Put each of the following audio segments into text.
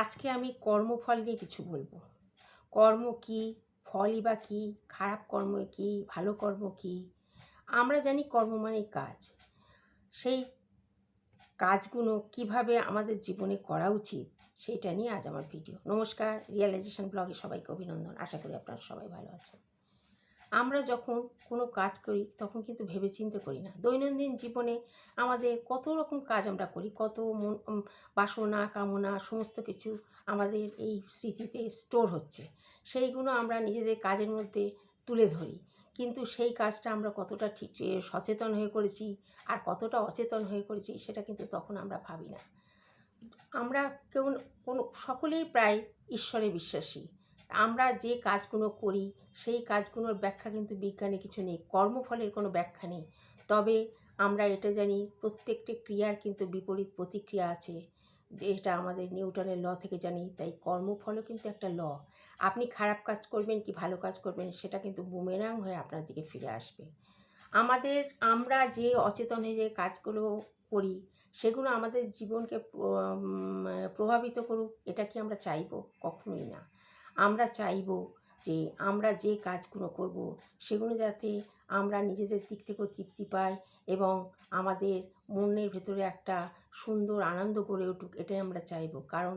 আজকে আমি কর্মফল নিয়ে কিছু বলব। কর্ম কি? ফলই বা কী? খারাপ কর্ম কি? ভালো কর্ম কি? আমরা জানি কর্ম মানে কাজ। সেই কাজগুলো কীভাবে আমাদের জীবনে করা উচিত সেটা নিয়ে আজ আমার ভিডিও। নমস্কার রিয়েলাইজেশন ব্লগে সবাইকে অভিনন্দন। আশা করি আপনারা সবাই ভালো আছেন। আমরা যখন কোনো কাজ করি, তখন কিন্তু ভেবেচিন্তে করি না। দৈনন্দিন জীবনে আমাদের কত রকম কাজ আমরা করি, কত বাসনা, কামনা, সমস্ত কিছু আমাদের এই স্মৃতিতে স্টোর হচ্ছে। সেইগুলো আমরা নিজেদের কাজের মধ্যে তুলে ধরি। কিন্তু সেই কাজটা আমরা কতটা ঠিক সচেতন হয়ে করেছি আর কতটা অচেতন হয়ে করেছি, সেটা কিন্তু তখন আমরা ভাবি না। আমরা কেউ, কোনো, সকলেই প্রায় ঈশ্বরে বিশ্বাসী। আমরা যে কাজগুলো করি, সেই কাজগুলোর ব্যাখ্যা কিন্তু বিজ্ঞানে কিছু নেই, কর্মফলের কোনো ব্যাখ্যা নেই। তবে আমরা এটা জানি, প্রত্যেকটি ক্রিয়ার কিন্তু বিপরীত প্রতিক্রিয়া আছে। যেটা আমাদের নিউটনের ল থেকে জানি, তাই কর্মফলও কিন্তু একটা ল। আপনি খারাপ কাজ করবেন কি ভালো কাজ করবেন, সেটা কিন্তু বুমেরাং হয়ে আপনার দিকে ফিরে আসবে। আমাদের, আমরা যে অচেতন হয়ে যে কাজগুলো করি, সেগুলো আমাদের জীবনকে প্রভাবিত করুক, এটা কি আমরা চাইব? কখনোই না। আমরা চাইব যে আমরা যে কাজগুলো করব সেগুলো যাতে আমরা নিজেদের দিক থেকেও তৃপ্তি পাই এবং আমাদের মনের ভেতরে একটা সুন্দর আনন্দ গড়ে উঠুক, এটাই আমরা চাইব। কারণ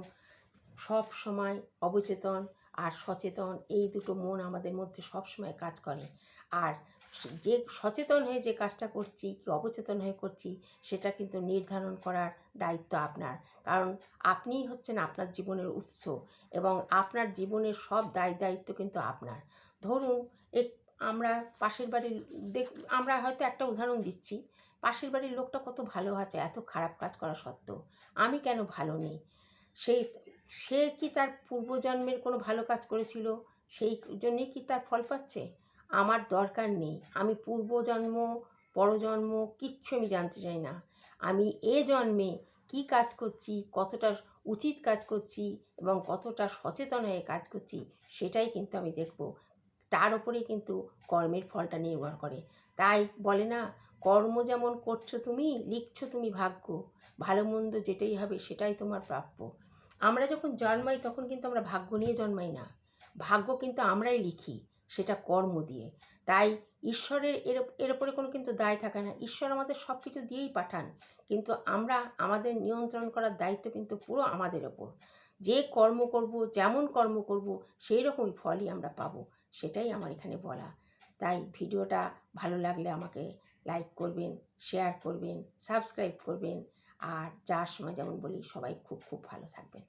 সব সময় অবচেতন আর সচেতন, এই দুটো মন আমাদের মধ্যে সব সময় কাজ করে। আর যে সচেতন হয়ে যে কাজটা করছি, কি অবচেতন হয়ে করছি, সেটা কিন্তু নির্ধারণ করার দায়িত্ব আপনার। কারণ আপনিই হচ্ছেন আপনার জীবনের উৎস এবং আপনার জীবনের সব দায় দায়িত্ব কিন্তু আপনার। ধরুন, এক আমরা পাশের বাড়ির দেখ, আমরা হয়তো একটা উদাহরণ দিচ্ছি, পাশের বাড়ির লোকটা কত ভালো আছে, এত খারাপ কাজ করা সত্ত্বেও। আমি কেন ভালো নেই? সেই সে কি তার পূর্বজন্মের কোনো ভালো কাজ করেছিল? সেই জন্যেই কি তার ফল পাচ্ছে? আমার দরকার নেই। আমি পূর্বজন্ম, পরজন্ম কিচ্ছু আমি জানতে চাই না। আমি এ জন্মে কি কাজ করছি, কতটা উচিত কাজ করছি এবং কতটা সচেতন হয়ে কাজ করছি, সেটাই কিন্তু আমি দেখব। তার উপরেই কিন্তু কর্মের ফলটা নির্ভর করে। তাই বলে না, কর্ম যেমন করছ তুমি, লিখছো তুমি ভাগ্য। ভালো মন্দ যেটাই হবে সেটাই তোমার প্রাপ্য। আমরা যখন জন্মাই তখন কিন্তু আমরা ভাগ্য নিয়ে জন্মাই না। ভাগ্য কিন্তু আমরাই লিখি, সেটা কর্ম দিয়ে। তাই ঈশ্বরের এর এর ওপরে কোনো কিন্তু দায় থাকে না। ঈশ্বর আমাদের সব কিছু দিয়েই পাঠান, কিন্তু আমরা আমাদের নিয়ন্ত্রণ করার দায়িত্ব কিন্তু পুরো আমাদের ওপর। যে কর্ম করব, যেমন কর্ম করব সেই রকমই ফলই আমরা পাবো। সেটাই আমার এখানে বলা। তাই ভিডিওটা ভালো লাগলে আমাকে লাইক করবেন, শেয়ার করবেন, সাবস্ক্রাইব করবেন। আর যার সময় যেমন বলি সবাই খুব খুব ভালো থাকবেন।